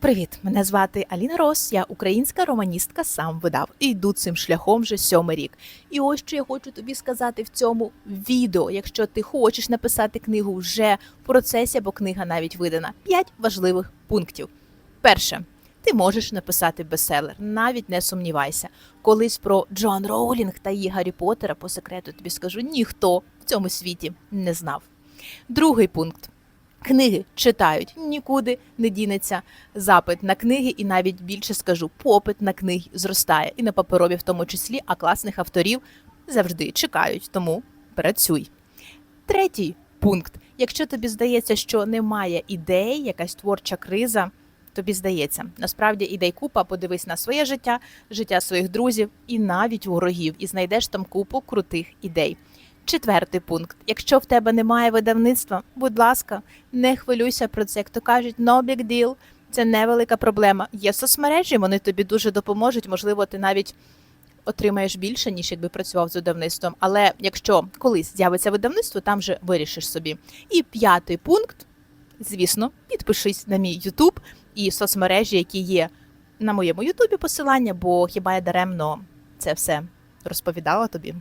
Привіт, мене звати Аліна Рос. Я українська романістка, сам видав і йду цим шляхом вже сьомий рік. І ось що я хочу тобі сказати в цьому відео. Якщо ти хочеш написати книгу вже в процесі або книга навіть видана, п'ять важливих пунктів. Перше. Ти можеш написати бестселер, навіть не сумнівайся. Колись про Джон Роулінг та її Гаррі Поттера, по секрету тобі скажу, ніхто в цьому світі не знав. Другий пункт. Книги читають, нікуди не дінеться запит на книги, і навіть більше скажу, попит на книги зростає і на паперові, в тому числі, а класних авторів завжди чекають. Тому працюй. Третій пункт: якщо тобі здається, що немає ідей, якась творча криза. Тобі здається, насправді ідей купа, подивись на своє життя, життя своїх друзів і навіть ворогів, і знайдеш там купу крутих ідей. Четвертий пункт: якщо в тебе немає видавництва, будь ласка, не хвилюйся про це. Як то кажуть, no big deal, це невелика проблема. Є соцмережі, вони тобі дуже допоможуть. Можливо, ти навіть отримаєш більше, ніж якби працював з видавництвом. Але якщо колись з'явиться видавництво, там вже вирішиш собі. І п'ятий пункт, звісно, підпишись на мій Ютуб і соцмережі, які є на моєму Ютубі посилання, бо хіба я даремно це все розповідала тобі.